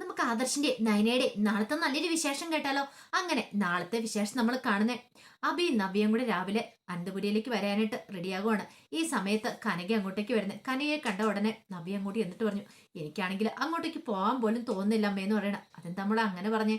നമുക്ക് ആദർശിന്റെ നയനയുടെ നാളത്തെ നല്ലൊരു വിശേഷം കേട്ടാലോ? അങ്ങനെ നാളത്തെ വിശേഷം നമ്മൾ കാണുന്നേ. അബി നവ്യയും കൂടെ രാവിലെ അനന്തപുരിയിലേക്ക് വരാനായിട്ട് റെഡിയാകുവാണ്. ഈ സമയത്ത് കനക അങ്ങോട്ടേക്ക് വരുന്നത് കനകയെ കണ്ട ഉടനെ നവ്യ അങ്ങോട്ട് എന്നിട്ട് പറഞ്ഞു എനിക്കാണെങ്കിൽ അങ്ങോട്ടേക്ക് പോകാൻ പോലും തോന്നുന്നില്ല അമ്മയെന്ന് പറയണം. അതെന്താ നമ്മൾ അങ്ങനെ പറഞ്ഞേ?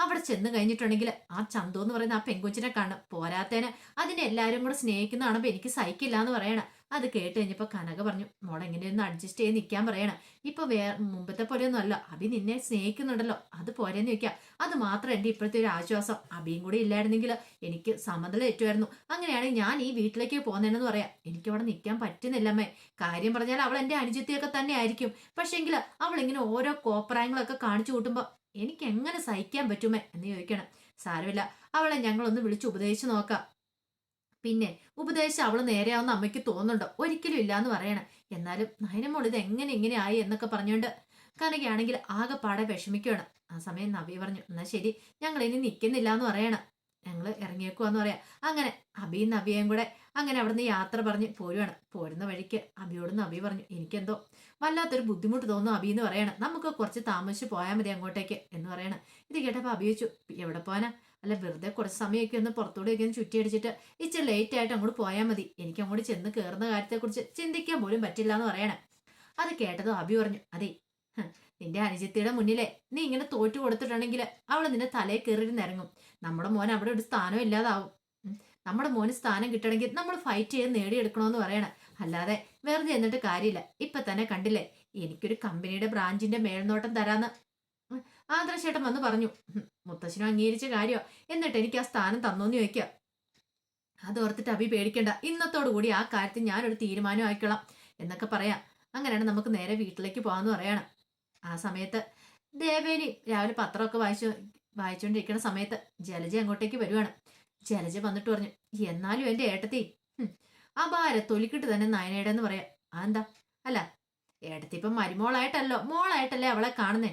അവിടെ ചെന്ന് കഴിഞ്ഞിട്ടുണ്ടെങ്കിൽ ആ ചന്തു എന്ന് പറയുന്ന ആ പെങ്കുച്ചിനെ കാണും പോരാത്തേന് അതിനെ എല്ലാവരും കൂടെ സ്നേഹിക്കുന്ന കാണുമ്പോൾ എനിക്ക് സഹിക്കില്ല എന്ന് പറയണം. അത് കേട്ട് കഴിഞ്ഞപ്പോൾ കനക പറഞ്ഞു മോളെ എങ്ങനെയൊന്ന് അഡ്ജസ്റ്റ് ചെയ്ത് നിൽക്കാൻ പറയണം. ഇപ്പൊ വേ മുമ്പത്തെ പോലെയൊന്നും അല്ല. അഭി നിന്നെ സ്നേഹിക്കുന്നുണ്ടല്ലോ. അത് പോരെന്ന് ചോദിക്കാം. അത് മാത്രം എന്റെ ഇപ്പോഴത്തെ ഒരു ആശ്വാസം. അഭിയും കൂടി ഇല്ലായിരുന്നെങ്കിൽ എനിക്ക് സമനില ഏറ്റുമായിരുന്നു. അങ്ങനെയാണെങ്കിൽ ഞാൻ ഈ വീട്ടിലേക്ക് പോകുന്നതെന്ന് പറയാം. എനിക്ക് അവിടെ നിൽക്കാൻ പറ്റുന്നില്ലമ്മേ കാര്യം പറഞ്ഞാൽ അവൾ എന്റെ അനുജത്തിയൊക്കെ തന്നെ ആയിരിക്കും. പക്ഷേങ്കിൽ അവൾ ഇങ്ങനെ ഓരോ കോപ്രായങ്ങളൊക്കെ കാണിച്ചു കൂട്ടുമ്പോൾ എനിക്ക് എങ്ങനെ സഹിക്കാൻ പറ്റുമേ എന്ന് ചോദിക്കണം. സാരമില്ല. അവളെ ഞങ്ങളൊന്ന് വിളിച്ച് ഉപദേശിച്ച് നോക്കാം. പിന്നെ ഉപദേശം അവൾ നേരെയാവുന്ന അമ്മയ്ക്ക് തോന്നുന്നുണ്ടോ. ഒരിക്കലും ഇല്ല എന്ന് പറയണം. എന്നാലും നയനമോൾ ഇത് എങ്ങനെ ഇങ്ങനെ ആയി എന്നൊക്കെ പറഞ്ഞുകൊണ്ട് കനകയാണെങ്കിൽ ആകെ പാടെ വിഷമിക്കുകയാണ് ആ സമയം നബി പറഞ്ഞു എന്നാ ശരി ഞങ്ങൾ ഇനി നിൽക്കുന്നില്ല എന്ന് പറയണം. ഞങ്ങൾ ഇറങ്ങിയേക്കുവാന്ന് പറയാം. അങ്ങനെ അബിയും നബിയേയും കൂടെ അങ്ങനെ അവിടുന്ന് യാത്ര പറഞ്ഞ് പോരുവാണ്. പോരുന്ന വഴിക്ക് അബിയോട് നബി പറഞ്ഞു എനിക്കെന്തോ വല്ലാത്തൊരു ബുദ്ധിമുട്ട് തോന്നുന്നു അബി എന്ന് പറയണം. നമുക്ക് കുറച്ച് താമസിച്ച് പോയാൽ മതി അങ്ങോട്ടേക്ക് എന്ന് പറയണം. ഇത് കേട്ടപ്പോൾ അബി എവിടെ പോകാനാ അല്ല വെറുതെ കുറച്ച് സമയമൊക്കെ ഒന്ന് പുറത്തൂടെയൊക്കെ ഒന്ന് ചുറ്റി അടിച്ചിട്ട് ഇച്ചിരി ലേറ്റ് ആയിട്ട് അങ്ങോട്ട് പോയാൽ മതി. എനിക്ക് അങ്ങോട്ട് ചെന്ന് കയറുന്ന കാര്യത്തെക്കുറിച്ച് ചിന്തിക്കാൻ പോലും പറ്റില്ല എന്ന് പറയണേ. അത് കേട്ടതും അബി പറഞ്ഞു അതെ നിന്റെ അനുജത്തിയുടെ മുന്നിലെ നീ ഇങ്ങനെ തോറ്റു കൊടുത്തിട്ടുണ്ടെങ്കിൽ അവൾ നിന്റെ തലയിൽ കയറിയിരുന്ന് ഇറങ്ങും. നമ്മുടെ മോൻ അവിടെ ഒരു സ്ഥാനം ഇല്ലാതാവും. നമ്മുടെ മോന് സ്ഥാനം കിട്ടണമെങ്കിൽ നമ്മൾ ഫൈറ്റ് ചെയ്ത് നേടിയെടുക്കണമെന്ന് പറയണം. അല്ലാതെ വെറുതെ എന്നിട്ട് കാര്യമില്ല. ഇപ്പൊ തന്നെ കണ്ടില്ലേ? എനിക്കൊരു കമ്പനിയുടെ ബ്രാഞ്ചിന്റെ മേൽനോട്ടം തരാന്ന്. ആദർശേട്ടൻ വന്ന് പറഞ്ഞു മുത്തശ്ശനും അംഗീകരിച്ച കാര്യമോ എന്നിട്ട് എനിക്ക് ആ സ്ഥാനം തന്നോന്ന് ചോദിക്കുക അതോർത്തിട്ട് അഭി പേടിക്കണ്ട. ഇന്നത്തോടു കൂടി ആ കാര്യത്തിൽ ഞാനൊരു തീരുമാനം ആയിക്കൊള്ളാം എന്നൊക്കെ പറയാം. അങ്ങനെയാണ് നമുക്ക് നേരെ വീട്ടിലേക്ക് പോകാന്ന് പറയണം. ആ സമയത്ത് ദേവേനി രാവിലെ പത്രമൊക്കെ വായിച്ചു വായിച്ചുകൊണ്ടിരിക്കുന്ന സമയത്ത് ജലജ അങ്ങോട്ടേക്ക് വരുവാണ്. ജലജ വന്നിട്ട് പറഞ്ഞു എന്നാലും എന്റെ ഏട്ടത്തി ആ ഭാര തൊലിക്കിട്ട് തന്നെ നയനയുടെ എന്ന് പറയാം. എന്താ അല്ല ഏട്ടത്തി ഇപ്പം മരുമോളായിട്ടല്ലോ. മോളായിട്ടല്ലേ അവളെ കാണുന്നേ?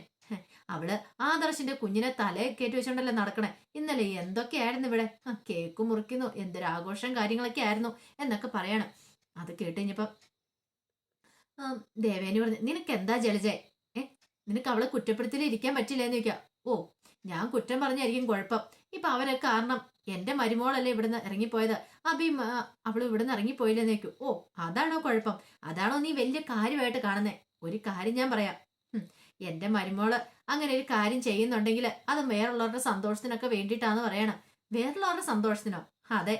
അവൾ ആദർശിന്റെ കുഞ്ഞിനെ തലയെ കയറ്റി വെച്ചോണ്ടല്ലേ നടക്കണേ? ഇന്നലെ എന്തൊക്കെയായിരുന്നു ഇവിടെ? കേക്ക് മുറിക്കുന്നു എന്തൊരു ആഘോഷം കാര്യങ്ങളൊക്കെ ആയിരുന്നു എന്നൊക്കെ പറയണം. അത് കേട്ട് ദേവേനി പറഞ്ഞു നിനക്ക് എന്താ ജലജേ? ഏ നിനക്ക് അവളെ കുറ്റപ്പെടുത്തിയിൽ ഇരിക്കാൻ പറ്റില്ല എന്ന് ചോദിക്കാം. ഓ ഞാൻ കുറ്റം പറഞ്ഞായിരിക്കും കുഴപ്പം. ഇപ്പൊ അവരെ കാരണം എന്റെ മരുമോളല്ലേ ഇവിടുന്ന് ഇറങ്ങിപ്പോയത്. അബി അവൾ ഇവിടുന്ന് ഇറങ്ങിപ്പോയില്ലെന്ന് ചോദിക്കും. ഓ അതാണോ കുഴപ്പം? അതാണോ നീ വലിയ കാര്യമായിട്ട് കാണുന്നേ? ഒരു കാര്യം ഞാൻ പറയാം. എന്റെ മരുമോൾ അങ്ങനെ ഒരു കാര്യം ചെയ്യുന്നുണ്ടെങ്കിൽ അത് വേറുള്ളവരുടെ സന്തോഷത്തിനൊക്കെ വേണ്ടിയിട്ടാന്ന് പറയണം. വേറുള്ളവരുടെ സന്തോഷത്തിനോ? അതെ.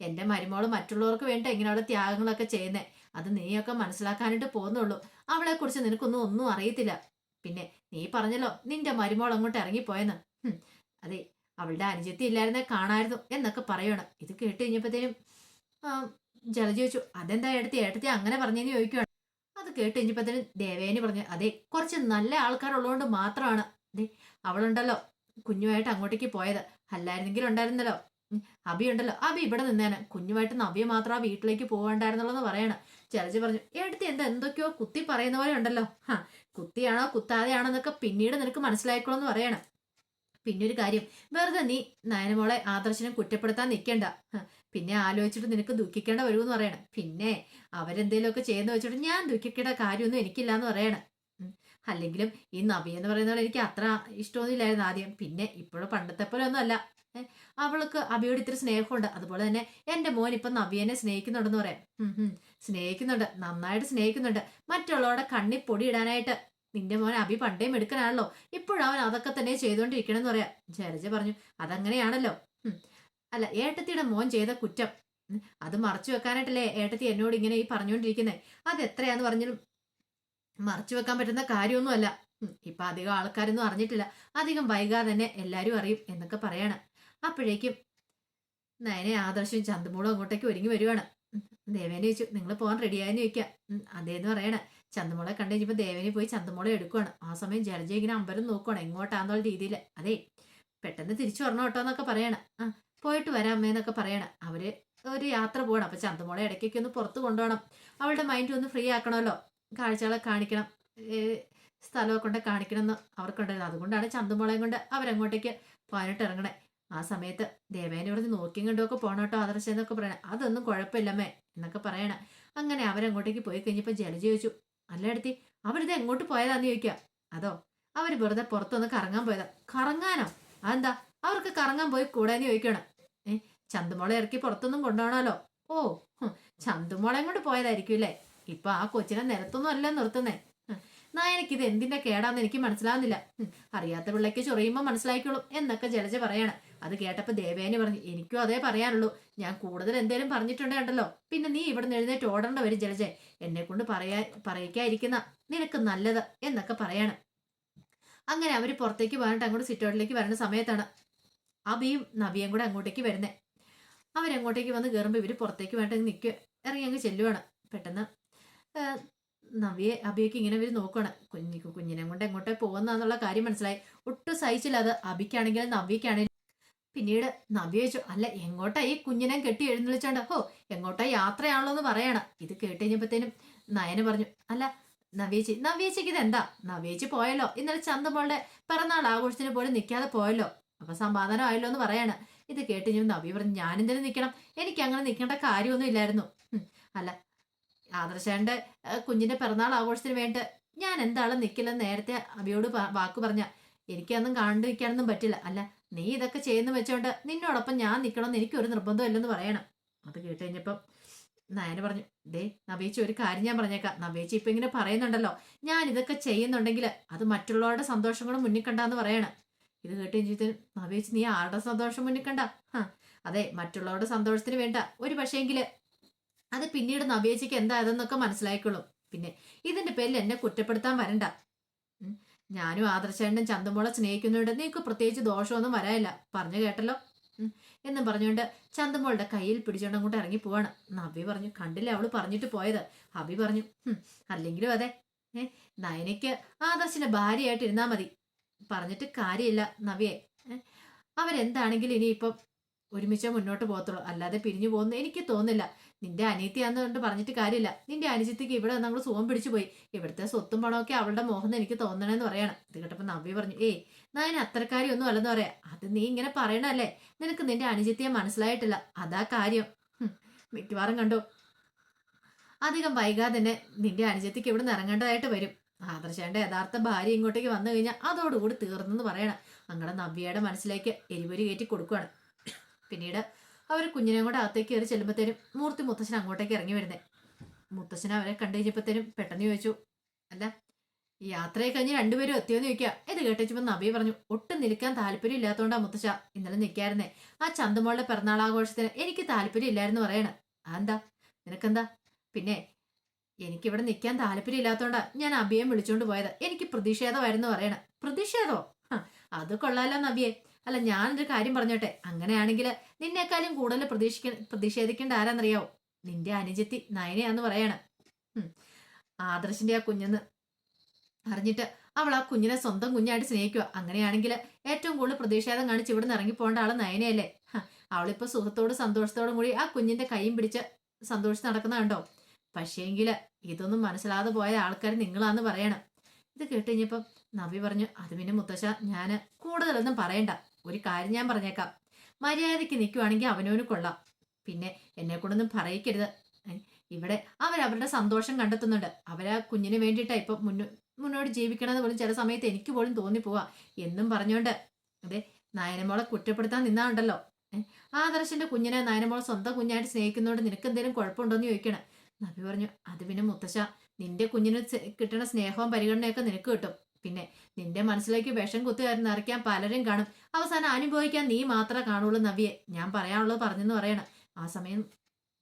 എന്റെ മരുമോൾ മറ്റുള്ളവർക്ക് വേണ്ടി ഇങ്ങനെയുള്ള ത്യാഗങ്ങളൊക്കെ ചെയ്യുന്നേ? അത് നീയൊക്കെ മനസ്സിലാക്കാനായിട്ട് പോകുന്നുള്ളൂ അവളെ കുറിച്ച് നിനക്കൊന്നും ഒന്നും അറിയത്തില്ല. പിന്നെ നീ പറഞ്ഞല്ലോ നിന്റെ മരുമോൾ അങ്ങോട്ട് ഇറങ്ങിപ്പോയെന്ന്. അതെ അവളുടെ അനുജത്തി ഇല്ലായിരുന്നെ കാണായിരുന്നു എന്നൊക്കെ പറയണം. ഇത് കേട്ട് കഴിഞ്ഞപ്പോഴത്തേനും ജലജി ചോദിച്ചു അതെന്താ ഏട്ടത്തി? ഏട്ടത്തി അങ്ങനെ പറഞ്ഞെന്ന് ചോദിക്കുകയാണ് അത് കേട്ട് കഴിഞ്ഞപ്പോഴത്തേനും ദേവേനി പറഞ്ഞു അതെ കുറച്ച് നല്ല ആൾക്കാരുള്ളതുകൊണ്ട് മാത്രമാണ് അതെ അവളുണ്ടല്ലോ കുഞ്ഞുമായിട്ട് അങ്ങോട്ടേക്ക് പോയത്. അല്ലായിരുന്നെങ്കിൽ ഉണ്ടായിരുന്നല്ലോ. അബി ഉണ്ടല്ലോ. അബി ഇവിടെ നിന്നേനെ. കുഞ്ഞുമായിട്ട് നവ്യ മാത്രം ആ വീട്ടിലേക്ക് പോകണ്ടായിരുന്നുള്ളൂ എന്ന് പറയണം പറഞ്ഞു എടുത്ത് എന്താ എന്തൊക്കെയോ കുത്തി പറയുന്ന പോലെ ഉണ്ടല്ലോ. ഹാ കുത്തിയാണോ കുത്താതെയാണോ എന്നൊക്കെ പിന്നീട് നിനക്ക് മനസ്സിലായിക്കോളെന്ന് പറയണം. പിന്നെ ഒരു കാര്യം വെറുതെ നീ നയനമോളെ ആദർശനം കുറ്റപ്പെടുത്താൻ നിൽക്കണ്ട പിന്നെ ആലോചിച്ചിട്ട് നിനക്ക് ദുഃഖിക്കേണ്ട വരുമെന്ന് പറയണം. പിന്നെ അവരെന്തേലുമൊക്കെ ചെയ്യുന്ന വെച്ചിട്ട് ഞാൻ ദുഃഖിക്കേണ്ട കാര്യമൊന്നും എനിക്കില്ല എന്ന് പറയണം. അല്ലെങ്കിലും ഈ നബി എന്ന് പറയുന്നവൾ എനിക്ക് അത്ര ഇഷ്ടമൊന്നുമില്ലായിരുന്നു ആദ്യം. പിന്നെ ഇപ്പോഴും പണ്ടത്തെ പോലെ ഒന്നും അല്ല. അവൾക്ക് അബിയോട് ഇത്തിരി സ്നേഹമുണ്ട്. അതുപോലെ തന്നെ എന്റെ മോൻ ഇപ്പൊ നബിയനെ സ്നേഹിക്കുന്നുണ്ടെന്ന് പറയാം. സ്നേഹിക്കുന്നുണ്ട്. നന്നായിട്ട് സ്നേഹിക്കുന്നുണ്ട്. മറ്റുള്ളവരുടെ കണ്ണിൽ പൊടിയിടാനായിട്ട് നിന്റെ മോൻ അഭി പണ്ടേ എടുക്കനാണല്ലോ ഇപ്പോഴവൻ അതൊക്കെ തന്നെ ചെയ്തുകൊണ്ടിരിക്കണമെന്ന് പറയാ. ജരജ പറഞ്ഞു അതങ്ങനെയാണല്ലോ. അല്ല ഏട്ടത്തിയുടെ മോൻ ചെയ്ത കുറ്റം. അത് മറച്ചു വെക്കാനായിട്ടല്ലേ ഏട്ടത്തി എന്നോട് ഇങ്ങനെ ഈ പറഞ്ഞുകൊണ്ടിരിക്കുന്നത് അത് എത്രയാന്ന് പറഞ്ഞാലും മറച്ചു വെക്കാൻ പറ്റുന്ന കാര്യമൊന്നുമല്ല. ഇപ്പൊ അധികം ആൾക്കാരൊന്നും അറിഞ്ഞിട്ടില്ല. അധികം വൈകാതെ തന്നെ എല്ലാരും അറിയും എന്നൊക്കെ പറയാണ്. അപ്പോഴേക്കും നയനെ ആദർശവും ചന്തമൂളും അങ്ങോട്ടേക്ക് ഒരുങ്ങി വരുവാണ്. ദേവേനെ ചോദിച്ചു നിങ്ങൾ പോകാൻ റെഡിയായെന്ന് ചോദിക്കാം. അതേന്ന് പറയണേ. ചന്തമോളെ കണ്ടു കഴിഞ്ഞപ്പോൾ ദേവനെ പോയി ചന്തമോളെ എടുക്കുവാണ്. ആ സമയം ജലജ ഇങ്ങനെ അമ്പരം നോക്കുവാണ്. എങ്ങോട്ടാന്നുള്ള രീതിയിൽ അതെ പെട്ടെന്ന് തിരിച്ചു വരണം കേട്ടോ എന്നൊക്കെ പറയണ. ആ പോയിട്ട് വരാം അമ്മേന്നൊക്കെ പറയണ. അവർ ഒരു യാത്ര പോകണം അപ്പൊ ചന്തമോളെ ഇടയ്ക്കൊക്കെ ഒന്ന് പുറത്ത് കൊണ്ടുപോകണം. അവളുടെ മൈൻഡ് ഒന്ന് ഫ്രീ ആക്കണമല്ലോ. കാഴ്ചകളെ കാണിക്കണം. സ്ഥലമൊക്കെ കൊണ്ട് കാണിക്കണം എന്ന് അവർക്കുണ്ടായിരുന്നു അതുകൊണ്ടാണ് ചന്തമോളെയും കൊണ്ട് അവരങ്ങോട്ടേക്ക് പോകാനായിട്ട് ഇറങ്ങണേ. ആ സമയത്ത് ദേവേനെ ഇവിടെ നോക്കിയും കണ്ടുമൊക്കെ പോകണം കേട്ടോ ആദർശം എന്നൊക്കെ പറയണേ. അതൊന്നും കുഴപ്പമില്ലമ്മേ എന്നൊക്കെ പറയണം. അങ്ങനെ അവരങ്ങോട്ടേക്ക് പോയി കഴിഞ്ഞപ്പോൾ ജലജ ചോദിച്ചു അല്ല എടുത്തി അവരിത് എങ്ങോട്ട് പോയതാന്ന് ചോദിക്കുക അതോ അവർ വെറുതെ പുറത്തൊന്ന് കറങ്ങാൻ പോയതാ. കറങ്ങാനോ? അതെന്താ? അവർക്ക് കറങ്ങാൻ പോയി കൂടാന്ന് ചോദിക്കണം? ഏ ചന്തുമോളെ ഇറക്കി പുറത്തൊന്നും കൊണ്ടുപോകണമല്ലോ. ഓ ചന്തമോളെ കൊണ്ട് പോയതായിരിക്കും അല്ലേ? ഇപ്പൊ ആ കൊച്ചിനെ നിരത്തൊന്നും അല്ല നിർത്തുന്നേ. ഹും, നായനക്ക് ഇത് എന്തിന്റെ കേടാന്ന് എനിക്ക് മനസ്സിലാവുന്നില്ല. അറിയാത്ത പിള്ളയ്ക്ക് ചൊറിയുമ്പോൾ മനസ്സിലാക്കിക്കോളും എന്നൊക്കെ ജലജ പറയാണ്. അത് കേട്ടപ്പോൾ ദേവേനെ പറഞ്ഞു എനിക്കും അതേ പറയാനുള്ളൂ. ഞാൻ കൂടുതൽ എന്തേലും പറഞ്ഞിട്ടുണ്ടല്ലോ പിന്നെ നീ ഇവിടെ എഴുന്നേറ്റ് ഓടേണ്ട വരും ജലജ. എന്നെ കൊണ്ട് പറയാ പറയിക്കാതിരിക്കുന്ന നിനക്ക് നല്ലത് എന്നൊക്കെ പറയാണ്. അങ്ങനെ അവർ പുറത്തേക്ക് പോകാനായിട്ട് അങ്ങോട്ട് സിറ്റൗട്ടിലേക്ക് വരുന്ന സമയത്താണ് അബിയും നബിയും കൂടെ അങ്ങോട്ടേക്ക് വരുന്നേ. അവരങ്ങോട്ടേക്ക് വന്ന് കയറുമ്പോൾ ഇവർ പുറത്തേക്ക് വേണ്ട നിൽക്കുക ഇറങ്ങി അങ്ങ് ചെല്ലുവാണ്. പെട്ടെന്ന് നവിയെ അബിയൊക്കെ ഇങ്ങനെ ഇവർ നോക്കുകയാണ് കുഞ്ഞി കുഞ്ഞിനെ കൊണ്ട് എങ്ങോട്ടേ പോകുന്നതെന്നുള്ള കാര്യം മനസ്സിലായി. ഒട്ടും സഹിച്ചില്ല അത്. അബിക്കാണെങ്കിലും നവ്യക്കാണെങ്കിലും പിന്നീട് നവ്യ ചോദിച്ചു അല്ല എങ്ങോട്ടാ ഈ കുഞ്ഞിനെ കെട്ടി എഴുന്നള്ളിച്ചോണ്ട്? ഹോ എങ്ങോട്ടാ യാത്രയാണല്ലോ എന്ന് പറയണം. ഇത് കേട്ട് കഴിഞ്ഞപ്പോഴത്തേനും നയന് പറഞ്ഞു അല്ല നവ്യേച്ചി നവ്യേച്ചിക്ക് ഇത് എന്താ നവ്യേച്ചി പോയല്ലോ. ഇന്നലെ ചന്തമോളുടെ പിറന്നാൾ ആഘോഷത്തിന് പോലും നിൽക്കാതെ പോയല്ലോ. അപ്പൊ സമാധാനം ആയല്ലോ എന്ന് പറയാണ്. ഇത് കേട്ട് ഞാൻ നവ്യ പറഞ്ഞു ഞാനെന്തിനും നിൽക്കണം എനിക്ക് അങ്ങനെ നിൽക്കേണ്ട കാര്യമൊന്നും ഇല്ലായിരുന്നു. അല്ല ആദർശേന്റെ ഏഹ്, കുഞ്ഞിന്റെ പിറന്നാൾ ആഘോഷത്തിന് വേണ്ടി ഞാൻ എന്താണ് നിൽക്കില്ലെന്ന് നേരത്തെ അബിയോട് വാക്കു പറഞ്ഞ. എനിക്കൊന്നും കണ്ടു നിൽക്കാനൊന്നും പറ്റില്ല. അല്ല നീ ഇതൊക്കെ ചെയ്യുന്ന വെച്ചോണ്ട് നിന്നോടൊപ്പം ഞാൻ നിൽക്കണമെന്ന് എനിക്കൊരു നിർബന്ധം ഇല്ലെന്ന് പറയണം. അത് കേട്ട് കഴിഞ്ഞപ്പം നയന പറഞ്ഞു ദേ നവേച്ചി ഒരു കാര്യം ഞാൻ പറഞ്ഞേക്കാം. നവേച്ചി ഇപ്പൊ ഇങ്ങനെ പറയുന്നുണ്ടല്ലോ. ഞാൻ ഇതൊക്കെ ചെയ്യുന്നുണ്ടെങ്കിൽ അത് മറ്റുള്ളവരുടെ സന്തോഷം കൂടെ മുന്നിൽ കണ്ടാന്ന് പറയണം. ഇത് കേട്ട് കഴിഞ്ഞിട്ട് നവേച്ചി നീ ആരുടെ സന്തോഷം മുന്നിൽ കണ്ട? അതെ മറ്റുള്ളവരുടെ സന്തോഷത്തിന് വേണ്ട. ഒരു പക്ഷേങ്കിൽ അത് പിന്നീട് നവേജിക്ക് എന്തായതെന്നൊക്കെ മനസ്സിലായിക്കോളും. പിന്നെ ഇതിന്റെ പേരിൽ എന്നെ കുറ്റപ്പെടുത്താൻ വരണ്ട. ഞാനും ആദർശേണ്ടൻ ചന്തമോളെ സ്നേഹിക്കുന്നുണ്ട് നീക്ക് പ്രത്യേകിച്ച് ദോഷമൊന്നും വരാനില്ല. പറഞ്ഞു കേട്ടല്ലോ. എന്നും പറഞ്ഞുകൊണ്ട് ചന്തമോളുടെ കയ്യിൽ പിടിച്ചോണ്ട് അങ്ങോട്ട് ഇറങ്ങി പോവാണ്. നബി പറഞ്ഞു കണ്ടില്ല അവൾ പറഞ്ഞിട്ട് പോയത്? അബി പറഞ്ഞു "ഹും, അല്ലെങ്കിലും അതെ. നയനയ്ക്ക് ആദർശിന്റെ ഭാര്യയായിട്ട് ഇരുന്നാ മതി. പറഞ്ഞിട്ട് കാര്യമില്ല നവിയെ. അവരെന്താണെങ്കിലും ഇനിയിപ്പം ഒരുമിച്ച് മുന്നോട്ട് പോകത്തുള്ളൂ. അല്ലാതെ പിരിഞ്ഞു പോകുന്ന എനിക്ക് തോന്നില്ല നിന്റെ അനിയത്തിയാന്ന് കൊണ്ട് പറഞ്ഞിട്ട് കാര്യമില്ല. നിന്റെ അനുജിത്തിക്ക് ഇവിടെ നമ്മൾ സുഖം പിടിച്ചു പോയി. ഇവിടുത്തെ സ്വത്തും പണമൊക്കെ അവളുടെ മോഹം എനിക്ക് തോന്നണമെന്ന് പറയണം. ഇത് കേട്ടപ്പോൾ നവ്യ പറഞ്ഞു ഏയ് ഞാൻ അത്രക്കാരി ഒന്നും അല്ലെന്ന് പറയാം. അത് നീ ഇങ്ങനെ പറയണല്ലേ നിനക്ക് നിന്റെ അനുജിത്തിയെ മനസ്സിലായിട്ടില്ല. അതാ കാര്യം. മിക്കവാറും കണ്ടു. അധികം വൈകാതെ തന്നെ നിന്റെ അനുജത്തിക്ക് ഇവിടെ നിന്ന് ഇറങ്ങേണ്ടതായിട്ട് വരും. ആദർശേന്റെ യഥാർത്ഥ ഭാര്യ ഇങ്ങോട്ടേക്ക് വന്നു കഴിഞ്ഞാൽ അതോടുകൂടി തീർന്നെന്ന് പറയണം. അങ്ങടെ നവ്യയുടെ മനസ്സിലേക്ക് എരിവരി കയറ്റി കൊടുക്കുകയാണ് പിന്നീട് അവർ കുഞ്ഞിനെ കൂടെ അകത്തേക്ക് കയറി ചെല്ലുമ്പോഴത്തേനും മൂർത്തി മുത്തശ്ശൻ അങ്ങോട്ടേക്ക് ഇറങ്ങി വരുന്നേ. മുത്തശ്ശൻ അവരെ കണ്ടു കഴിഞ്ഞപ്പോഴത്തേനും പെട്ടെന്ന് ചോദിച്ചു അല്ല യാത്രയെ കഴിഞ്ഞ് രണ്ടുപേരും എത്തിയോന്ന് ചോദിക്കുക ഇത് കേട്ടിച്ചപ്പോൾ നബി പറഞ്ഞു ഒട്ടും നിൽക്കാൻ താല്പര്യം ഇല്ലാത്തതുകൊണ്ടാ മുത്തശ്ശ ഇന്നലെ നിൽക്കായിരുന്നേ. ആ ചന്തമോളുടെ പിറന്നാളാഘോഷത്തിന് എനിക്ക് താല്പര്യം ഇല്ലായിരുന്നു പറയണ. അതെന്താ? നിനക്കെന്താ? പിന്നെ എനിക്കിവിടെ നിൽക്കാൻ താല്പര്യം ഇല്ലാത്തതുകൊണ്ടാ ഞാൻ അബിയെ വിളിച്ചുകൊണ്ട് പോയത്. എനിക്ക് പ്രതിഷേധമായിരുന്നു പറയണ. പ്രതിഷേധമോ അത് കൊള്ളാലോ നബിയെ അല്ല ഞാനൊരു കാര്യം പറഞ്ഞോട്ടെ. അങ്ങനെയാണെങ്കിൽ നിന്നേക്കാളും കൂടുതൽ പ്രതീക്ഷിക്ക പ്രതിഷേധിക്കേണ്ട ആരാന്നറിയാവോ? നിന്റെ അനുജത്തി നയനയാന്ന് പറയാണ്. ആദർശിന്റെ ആ കുഞ്ഞെന്ന് അറിഞ്ഞിട്ട് അവൾ ആ കുഞ്ഞിനെ സ്വന്തം കുഞ്ഞായിട്ട് സ്നേഹിക്കുക അങ്ങനെയാണെങ്കിൽ ഏറ്റവും കൂടുതൽ പ്രതിഷേധം കാണിച്ച് നിന്ന് ഇറങ്ങിപ്പോകേണ്ട ആൾ നയനയല്ലേ? അവളിപ്പോ സുഖത്തോടും സന്തോഷത്തോടും കൂടി ആ കുഞ്ഞിന്റെ കൈയും പിടിച്ച് സന്തോഷിച്ച് നടക്കുന്ന കണ്ടോ? പക്ഷേങ്കിൽ ഇതൊന്നും മനസ്സിലാതെ പോയ ആൾക്കാർ നിങ്ങളാന്ന് പറയണം. ഇത് കേട്ട് കഴിഞ്ഞപ്പം നബി പറഞ്ഞു അത് പിന്നെ മുത്തശ്ശ ഞാൻ കൂടുതലൊന്നും പറയണ്ട. ഒരു കാര്യം ഞാൻ പറഞ്ഞേക്കാം. മര്യാദയ്ക്ക് നിൽക്കുവാണെങ്കിൽ അവനവന് കൊള്ളാം. പിന്നെ എന്നെ കൊണ്ടൊന്നും പറയിക്കരുത്. ഇവിടെ ഇവിടെ അവരവരുടെ സന്തോഷം കണ്ടെത്തുന്നുണ്ട്. അവരാ കുഞ്ഞിന് വേണ്ടിയിട്ടാ ഇപ്പം മുന്നോ മുന്നോട്ട് ജീവിക്കണമെന്ന് പോലും ചില സമയത്ത് എനിക്ക് പോലും തോന്നിപ്പോവാ. എന്നും പറഞ്ഞുകൊണ്ട് അതെ നയനമോളെ കുറ്റപ്പെടുത്താൻ നിന്നാണ്ടല്ലോ ആദർശന്റെ കുഞ്ഞിനെ നയനമോളെ സ്വന്തം കുഞ്ഞായിട്ട് സ്നേഹിക്കുന്നതുകൊണ്ട് നിനക്ക് എന്തെങ്കിലും കുഴപ്പമുണ്ടോന്ന് ചോദിക്കണം. നബി പറഞ്ഞു അത് പിന്നെ മുത്തശ്ശ. നിന്റെ കുഞ്ഞിന് കിട്ടുന്ന സ്നേഹവും പരിഗണനയൊക്കെ നിനക്ക് കിട്ടും. പിന്നെ നിന്റെ മനസ്സിലേക്ക് വിഷം കുത്തുകാരൻ നിറയ്ക്കാൻ പലരും കാണും. അവസാനം അനുഭവിക്കാൻ നീ മാത്രമേ കാണുള്ളൂ നവിയെ. ഞാൻ പറയാനുള്ളത് പറഞ്ഞെന്ന് പറയണം. ആ സമയം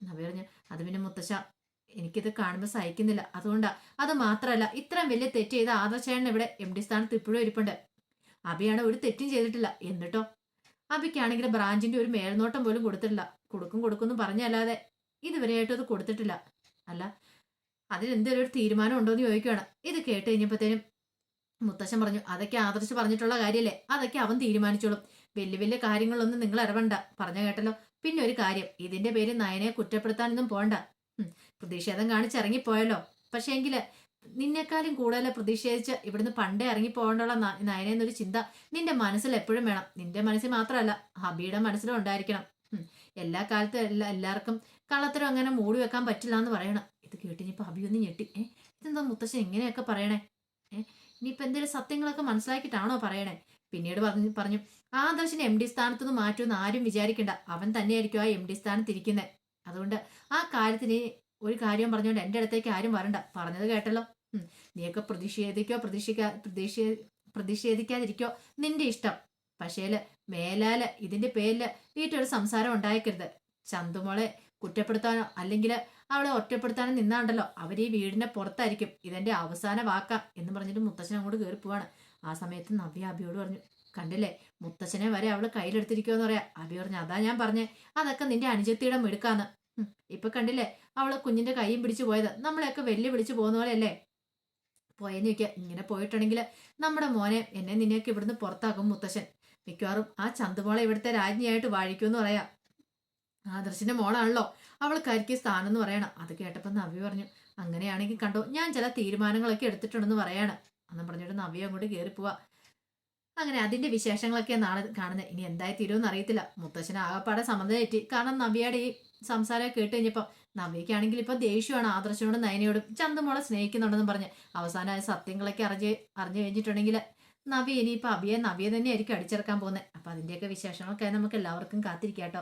നവി പറഞ്ഞു അത് പിന്നെ മുത്തശ്ശ എനിക്കിത് കാണുമ്പോൾ സഹിക്കുന്നില്ല. അതുകൊണ്ടാ അത് മാത്രമല്ല ഇത്രയും വലിയ തെറ്റ് ചെയ്ത ആദർശേണൻ ഇവിടെ എം ഡി സ്ഥാനത്ത് ഇപ്പോഴും ഇരിപ്പുണ്ട്. അബിയാണ് ഒരു തെറ്റും ചെയ്തിട്ടില്ല. എന്നിട്ടോ? അബിക്കാണെങ്കിൽ ബ്രാഞ്ചിന്റെ ഒരു മേൽനോട്ടം പോലും കൊടുത്തിട്ടില്ല. കൊടുക്കും കൊടുക്കും പറഞ്ഞല്ലാതെ ഇതുവരെയായിട്ടും അത് കൊടുത്തിട്ടില്ല. അല്ല അതിനെന്തെങ്കിലും ഒരു തീരുമാനം ഉണ്ടോ എന്ന് ചോദിക്കുകയാണ് ഇത് കേട്ട് കഴിഞ്ഞപ്പോഴത്തേനും മുത്തശ്ശൻ പറഞ്ഞു അതൊക്കെ ആദർശ് പറഞ്ഞിട്ടുള്ള കാര്യമല്ലേ അതൊക്കെ അവൻ തീരുമാനിച്ചോളും. വലിയ വലിയ കാര്യങ്ങളൊന്നും നിങ്ങൾ ഇറവണ്ട. പറഞ്ഞു കേട്ടല്ലോ. പിന്നെ ഒരു കാര്യം ഇതിന്റെ പേര് നയനെ കുറ്റപ്പെടുത്താനൊന്നും പോണ്ട. പ്രതിഷേധം കാണിച്ചിറങ്ങിപ്പോയല്ലോ പക്ഷേ എങ്കിൽ നിന്നെക്കാളും കൂടുതൽ പ്രതിഷേധിച്ച് ഇവിടുന്ന് പണ്ടേ ഇറങ്ങി പോകേണ്ടുള്ള നയനെ എന്നൊരു ചിന്ത നിന്റെ മനസ്സിൽ എപ്പോഴും വേണം. നിന്റെ മനസ്സിൽ മാത്രമല്ല ഹബിയുടെ മനസ്സിലും ഉണ്ടായിരിക്കണം. എല്ലാ കാലത്തും എല്ലാ എല്ലാവർക്കും കള്ളത്തരം അങ്ങനെ മൂടി വെക്കാൻ പറ്റില്ല എന്ന് പറയണം. ഇത് കേട്ടിനിപ്പോ ഹബി ഒന്ന് ഞെട്ടി. ഏഹ് ഇതെന്താ മുത്തശ്ശൻ എങ്ങനെയൊക്കെ പറയണേ? ഏ ഇനിയിപ്പോ എന്തെങ്കിലും സത്യങ്ങളൊക്കെ മനസ്സിലാക്കിയിട്ടാണോ പറയണേ? പിന്നീട് പറഞ്ഞു പറഞ്ഞു ആദർശിനെ എം ഡി സ്ഥാനത്തു നിന്ന് മാറ്റുമെന്ന് ആരും വിചാരിക്കണ്ട. അവൻ തന്നെയായിരിക്കും ആ എം ഡി സ്ഥാനത്ത് ഇരിക്കുന്നത് അതുകൊണ്ട് ആ കാര്യത്തിന് ഒരു കാര്യം പറഞ്ഞുകൊണ്ട് എന്റെ അടുത്തേക്ക് ആരും വരണ്ട. പറഞ്ഞത് കേട്ടല്ലോ. നീയൊക്കെ പ്രതിഷേധിക്കോ പ്രതീക്ഷിക്കാ പ്രതിഷേ പ്രതിഷേധിക്കാതിരിക്കോ? നിന്റെ ഇഷ്ടം. പക്ഷേൽ മേലാൽ ഇതിന്റെ പേരിൽ വീട്ടിലൊരു സംസാരം ഉണ്ടായേക്കരുത്. ചന്തുമോളെ കുറ്റപ്പെടുത്താനോ അല്ലെങ്കിൽ അവളെ ഒറ്റപ്പെടുത്താനോ നിന്നാണ്ടല്ലോ. അവർ ഈ വീടിന്റെ പുറത്തായിരിക്കും. ഇതെന്റെ അവസാന വാക്ക എന്ന് പറഞ്ഞിട്ട് മുത്തച്ഛൻ അങ്ങോട്ട് കയറി പോവാണ്. ആ സമയത്ത് നവ്യ അബിയോട് പറഞ്ഞു കണ്ടില്ലേ? മുത്തച്ഛനെ വരെ അവൾ കയ്യിലെടുത്തിരിക്കുമെന്ന് പറയാ. അബി പറഞ്ഞു അതാ ഞാൻ പറഞ്ഞേ. അതൊക്കെ നിന്റെ അനുജത്തിയുടെ മിടുക്കാന്ന്. ഇപ്പൊ കണ്ടില്ലേ? അവൾ കുഞ്ഞിന്റെ കൈയും പിടിച്ചു പോയത്. നമ്മളെയൊക്കെ വെല്ലു വിളിച്ചു പോകുന്ന പോലെയല്ലേ? പോയെന്ന് ചോദിക്കുക ഇങ്ങനെ പോയിട്ടുണ്ടെങ്കിൽ നമ്മുടെ മോനെ എന്നെ നിന്നെയൊക്കെ ഇവിടുന്ന് പുറത്താക്കും മുത്തശ്ശൻ മിക്കവാറും ആ ചന്തുമോളെ ഇവിടുത്തെ രാജ്ഞിയായിട്ട് വാഴിക്കുമെന്ന് പറയാം. ആദർശിന്റെ മോളാണല്ലോ. അവൾക്കായിരിക്കും സ്ഥാനം എന്ന് പറയണം. അത് കേട്ടപ്പോൾ നവ്യ പറഞ്ഞു അങ്ങനെയാണെങ്കിൽ കണ്ടോ ഞാൻ ചില തീരുമാനങ്ങളൊക്കെ എടുത്തിട്ടുണ്ടെന്ന് പറയാണ്. അന്ന് പറഞ്ഞിട്ട് നവ്യ അങ്ങോട്ട് കയറി പോവാ. അങ്ങനെ അതിന്റെ വിശേഷങ്ങളൊക്കെ നാളെ കാണുന്നത് ഇനി എന്തായി തീരുമെന്ന് അറിയത്തില്ല. മുത്തശ്ശന് ആകപ്പാടെ സമ്മതം തെറ്റി. കാരണം നവ്യയുടെ ഈ സംസാരം കേട്ട് കഴിഞ്ഞപ്പോൾ നവ്യക്കാണെങ്കിൽ ഇപ്പൊ ദേഷ്യമാണ് ആദർശനോടും നയനയോടും. ചന്തുമോളെ സ്നേഹിക്കുന്നുണ്ടെന്ന് പറഞ്ഞ് അവസാനം ആ സത്യങ്ങളൊക്കെ അറിഞ്ഞ് അറിഞ്ഞു കഴിഞ്ഞിട്ടുണ്ടെങ്കിൽ നവ്യ ഇനിയിപ്പോൾ അഭിയെ നവ്യ തന്നെയായിരിക്കും അടിച്ചിറക്കാൻ പോകുന്നത് അപ്പം അതിന്റെയൊക്കെ വിശേഷങ്ങളൊക്കെ നമുക്ക് എല്ലാവർക്കും കാത്തിരിക്കാം കേട്ടോ.